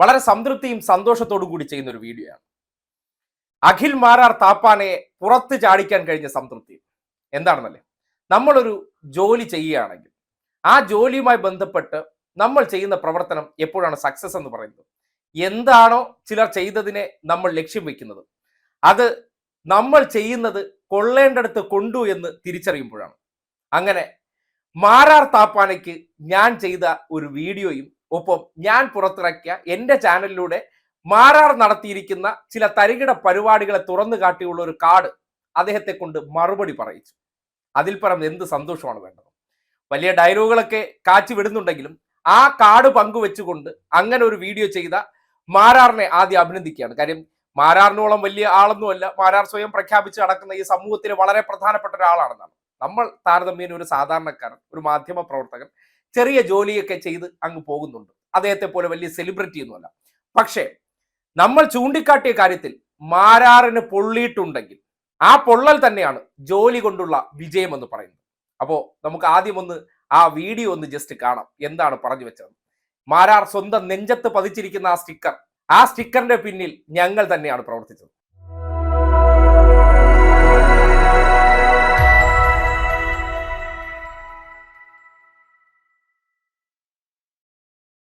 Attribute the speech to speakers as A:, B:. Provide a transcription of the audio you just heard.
A: വളരെ സംതൃപ്തിയും സന്തോഷത്തോടും കൂടി ചെയ്യുന്ന ഒരു വീഡിയോയാണ്. അഖിൽ മാരാർ താപ്പാനെ പുറത്ത് ചാടിക്കാൻ കഴിഞ്ഞ സംതൃപ്തി. എന്താണെന്നല്ലേ? നമ്മളൊരു ജോലി ചെയ്യുകയാണെങ്കിൽ ആ ജോലിയുമായി ബന്ധപ്പെട്ട് നമ്മൾ ചെയ്യുന്ന പ്രവർത്തനം എപ്പോഴാണ് സക്സസ് എന്ന് പറയുന്നത്? എന്താണോ ചിലർ ചെയ്തതിനെ നമ്മൾ ലക്ഷ്യം വെക്കുന്നത്. അത് നമ്മൾ ചെയ്യുന്നത് കൊള്ളേണ്ടടുത്ത് കൊണ്ടു എന്ന് തിരിച്ചറിയുമ്പോഴാണ്. അങ്ങനെ മാരാർ താപ്പാനയ്ക്ക് ഞാൻ ചെയ്ത ഒരു വീഡിയോയും ഒപ്പം ഞാൻ പുറത്തിറക്കിയ എന്റെ ചാനലിലൂടെ മാറാർ നടത്തിയിരിക്കുന്ന ചില തരികിട പരിപാടികളെ തുറന്നു കാട്ടിയുള്ള ഒരു കാർഡ് അദ്ദേഹത്തെ കൊണ്ട് മറുപടി പറയിച്ചു. അതിൽ പറഞ്ഞ എന്ത് സന്തോഷമാണ് വേണ്ടത്. വലിയ ഡയലോഗുകളൊക്കെ കാച്ചി വിടുന്നുണ്ടെങ്കിലും ആ കാർഡ് പങ്കുവെച്ചുകൊണ്ട് അങ്ങനെ ഒരു വീഡിയോ ചെയ്ത മാരാറിനെ ആദ്യം അഭിനന്ദിക്കുകയാണ്. കാര്യം മാരാറിനോളം വലിയ ആളൊന്നുമല്ല മാരാർ സ്വയം പ്രഖ്യാപിച്ച് നടക്കുന്ന ഈ സമൂഹത്തിലെ വളരെ പ്രധാനപ്പെട്ട ഒരാളാണെന്നാണ്. നമ്മൾ താരതമ്യേന ഒരു സാധാരണക്കാരൻ ഒരു മാധ്യമ പ്രവർത്തകൻ. ചെറിയ ജോലിയൊക്കെ ചെയ്ത് അങ്ങ് പോകുന്നുണ്ട്. അദ്ദേഹത്തെ പോലെ വലിയ സെലിബ്രിറ്റി ഒന്നുമല്ല. പക്ഷേ നമ്മൾ ചൂണ്ടിക്കാട്ടിയ കാര്യത്തിൽ മാരാറിന് പൊള്ളിയിട്ടുണ്ടെങ്കിൽ ആ പൊള്ളൽ തന്നെയാണ് ജോലി കൊണ്ടുള്ള വിജയം എന്ന് പറയുന്നത്. അപ്പോൾ നമുക്ക് ആദ്യം ഒന്ന് ആ വീഡിയോ ഒന്ന് ജസ്റ്റ് കാണാം. എന്താണ് പറഞ്ഞു വെച്ചത്? മാരാർ സ്വന്തം നെഞ്ചത്ത് പതിച്ചിരിക്കുന്ന ആ സ്റ്റിക്കർ ആ സ്റ്റിക്കറിന്റെ പിന്നിൽ ഞങ്ങൾ തന്നെയാണ് പ്രവർത്തിച്ചത്.